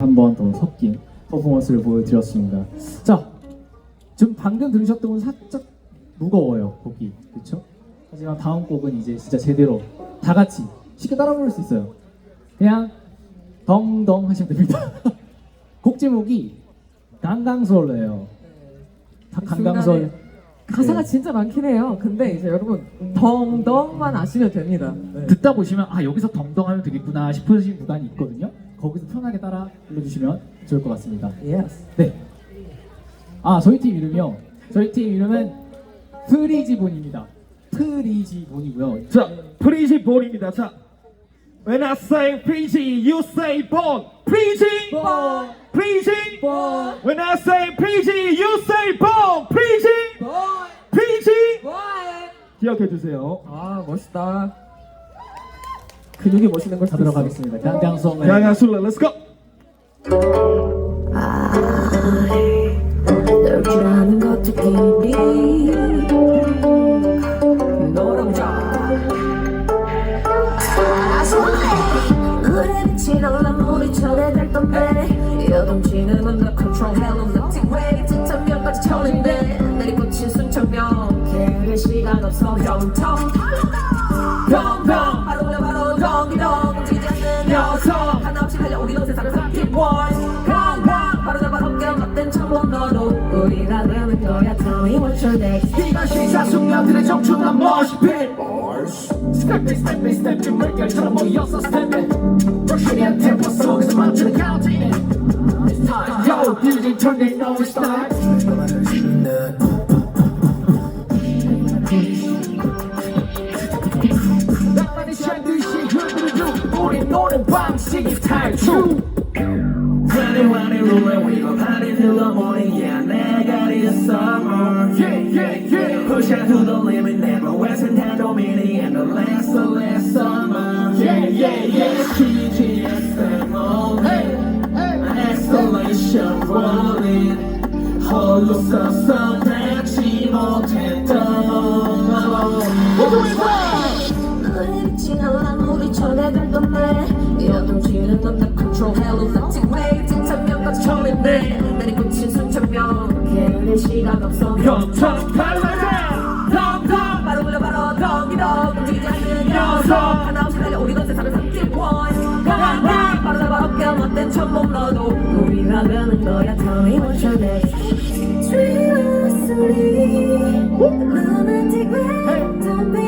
한 번 더 섞인 퍼포먼스를 보여드렸습니다. 자, 지금 방금 들으셨던 건 살짝 무거워요, 곡이. 그렇죠? 하지만 다음 곡은 이제 진짜 제대로 다 같이 쉽게 따라 부를 수 있어요. 그냥 덩덩 하시면 됩니다. 곡 제목이 강강설래요. 다 강강설. 중간에 가사가 네. 진짜 많긴 해요. 근데 이제 여러분 덩덩만 아시면 됩니다. 네. 듣다 보시면 아 여기서 덩덩하면 되겠구나 싶으신 구간이 있거든요. 거기서 편하게 따라 불러주시면 좋을 것 같습니다. Yes. 네. 아 저희 팀 이름이요. 저희 팀 이름은 프리지본입니다. 프리지본이고요. 자, 프리지 본입니다. 자, when I say 프리지, you say 본. 프리지, 본. 프리지. 본. When I say 프리지, you say 본. 프리지, 보이 프리지. 보이. 기억해 주세요. 아 멋있다. 근육이 멋있는 걸다 들어가겠습니다. 강강성을 양양 술래, let's go. 널 좋아하는 것도 여동치는 천인데 내리 꽂힌 순천명. 걔의 시간 없어 병통 하나없이 달려오리던 세상을 삼킨 boys 강강 바로 잡아 함께 맞댄 천번 너도 우리가 되는 거야 Tell me what's your next 네가 시사 숙녀들의 정중한 머시필 스텝백 스텝백 스텝백 물결처럼 모여서 스텝백 불신이한 템포 속에서 멈추는 카운팅 It's time Yo DJ turn it on it's time 나만의 six time true. Friday, Friday, rolling, we go party till the morning. Yeah, 내가 is summer. Yeah, yeah, yeah. Push out to the limit, never wasting time, don't and the last, the last summer. Yeah, yeah, yeah. TGSM all day. Hey, hey. Isolation rolling. Hollow substance. 걔의 시간 없어. 평창 발라자 덩덩 바로 굴려 바로 덩기덩. 움직이지 않는 녀석 하나없이 달려오리던 세상을 삼킨 boys 강강 바로 잡아 어깨 못된 천몸 너도 우리가 되는 거야. your next Sweet 소리 Romantic way Don't be